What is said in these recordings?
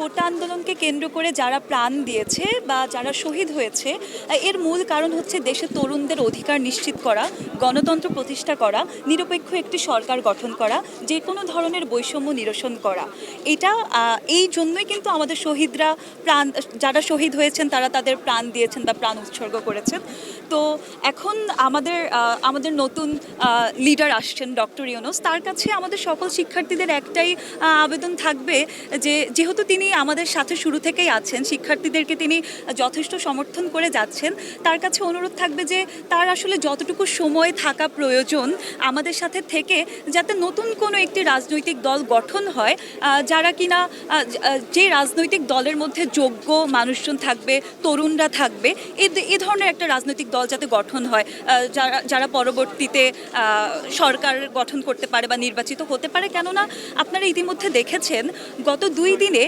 কোটা আন্দোলনকে কেন্দ্র করে যারা প্রাণ দিয়েছে বা যারা শহীদ হয়েছে, এর মূল কারণ হচ্ছে দেশের তরুণদের অধিকার নিশ্চিত করা, গণতন্ত্র প্রতিষ্ঠা করা, নিরপেক্ষ একটি সরকার গঠন করা, যে কোনো ধরনের বৈষম্য নিরসন করা। এটা এই জন্যই কিন্তু আমাদের শহীদরা প্রাণ, যারা শহীদ হয়েছেন তারা তাদের প্রাণ দিয়েছেন বা প্রাণ উৎসর্গ করেছেন। তো এখন আমাদের আমাদের নতুন লিডার আসছেন ডক্টর ইউনুস। তার কাছে আমাদের সকল শিক্ষার্থীদের একটাই আবেদন থাকবে যে, যেহেতু তিনি আমাদের সাথে শুরু থেকেই আছেন, শিক্ষার্থীদেরকে তিনি যথেষ্ট সমর্থন করে যাচ্ছেন, তার কাছে অনুরোধ থাকবে যে, তার আসলে যতটুকু সময় থাকা প্রয়োজন আমাদের সাথে থেকে, যাতে নতুন কোনো একটি রাজনৈতিক দল গঠন হয় যারা কিনা যে রাজনৈতিক দলের মধ্যে যোগ্য মানুষজন থাকবে, তরুণরা থাকবে এ ধরনের একটা রাজনৈতিক দল যাতে গঠন হয় যারা যারা পরবর্তীতে সরকার গঠন করতে পারে বা নির্বাচিত হতে পারে। কেননা আপনারা ইতিমধ্যে দেখেছেন, গত দুই দিনে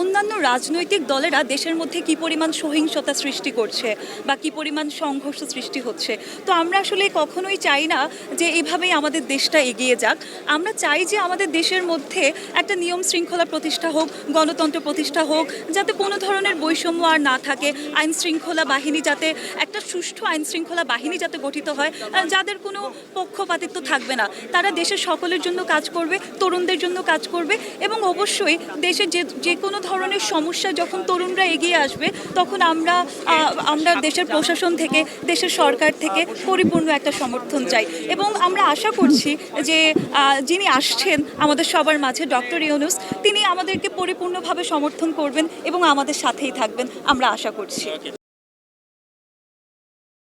অন্যান্য রাজনৈতিক দলেরা দেশের মধ্যে কি পরিমাণ সহিংসতা সৃষ্টি করছে বা কি পরিমাণ সংঘর্ষ সৃষ্টি হচ্ছে। তো আমরা আসলে কখনোই চাই না যে এভাবেই আমাদের দেশটা এগিয়ে যাক। আমরা চাই যে আমাদের দেশের মধ্যে একটা নিয়ম শৃঙ্খলা প্রতিষ্ঠা হোক, গণতন্ত্র প্রতিষ্ঠা হোক, যাতে কোনো ধরনের বৈষম্য আর না থাকে। আইন শৃঙ্খলা বাহিনী যাতে একটা সুষ্ঠু আইন শৃঙ্খলা বাহিনী যাতে গঠিত হয় যাদের কোনো পক্ষপাতিত্ব থাকবে না। তারা দেশের সকলের জন্য কাজ করবে, তরুণদের জন্য কাজ করবে এবং অবশ্যই দেশের যে যে কোনো ধরনের সমস্যা যখন তরুণরা এগিয়ে আসবে, তখন আমরা আমরা দেশের প্রশাসন থেকে, দেশের সরকার থেকে পরিপূর্ণ একটা সমর্থন চাই। এবং আমরা আশা করছি যে যিনি আসছেন আমাদের সবার মাঝে, ডক্টর ইউনুস, তিনি আমাদেরকে পরিপূর্ণভাবে সমর্থন করবেন এবং আমাদের সাথেই থাকবেন, আমরা আশা করছি।